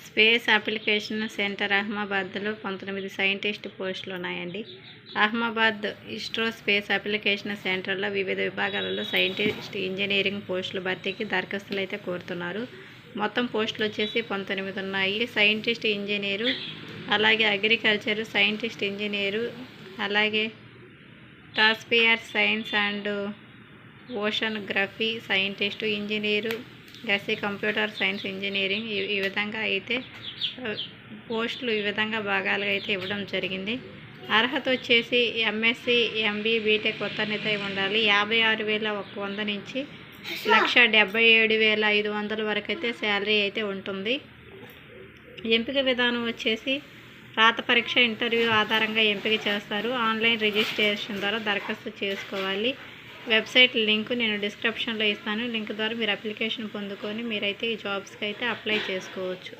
Space application centre అహ్మాబాద్లో పంతొమ్మిది scientist పోస్టులు ఉన్నాయండి. అహ్మాబాద్ ఇస్రో స్పేస్ అప్లికేషన్ సెంటర్లో వివిధ విభాగాలలో సైంటిస్ట్ ఇంజనీరింగ్ పోస్టులు భర్తీకి దరఖాస్తులు అయితే కోరుతున్నారు. మొత్తం పోస్టులు వచ్చేసి పంతొమ్మిది ఉన్నాయి. సైంటిస్ట్ ఇంజనీరు అలాగే అగ్రికల్చర్ సైంటిస్ట్ ఇంజనీరు అలాగే atmosphere science and oceanography scientist engineer SC computer science engineering ఈ- విధంగా అయితే పోస్టులు ఈ విధంగా భాగాలుగా అయితే ఇవ్వడం జరిగింది. అర్హత వచ్చేసి ఎంఎస్సి ఎంబీ బీటెక్ ఉత్తర్ణత ఉండాలి. యాభై ఆరు వేల ఒక వంద నుంచి లక్ష డెబ్బై ఏడు వేల ఐదు వందల వరకు అయితే శాలరీ అయితే ఉంటుంది. ఎంపిక విధానం వచ్చేసి రాత పరీక్ష ఇంటర్వ్యూ ఆధారంగా ఎంపిక చేస్తారు. ఆన్లైన్ రిజిస్ట్రేషన్ ద్వారా దరఖాస్తు చేసుకోవాలి. వెబ్సైట్ లింక్ నేను డిస్క్రిప్షన్లో ఇస్తాను. లింక్ ద్వారా మీరు అప్లికేషన్ పొందుకొని మీరైతే ఈ జాబ్స్కి అయితే అప్లై చేసుకోవచ్చు.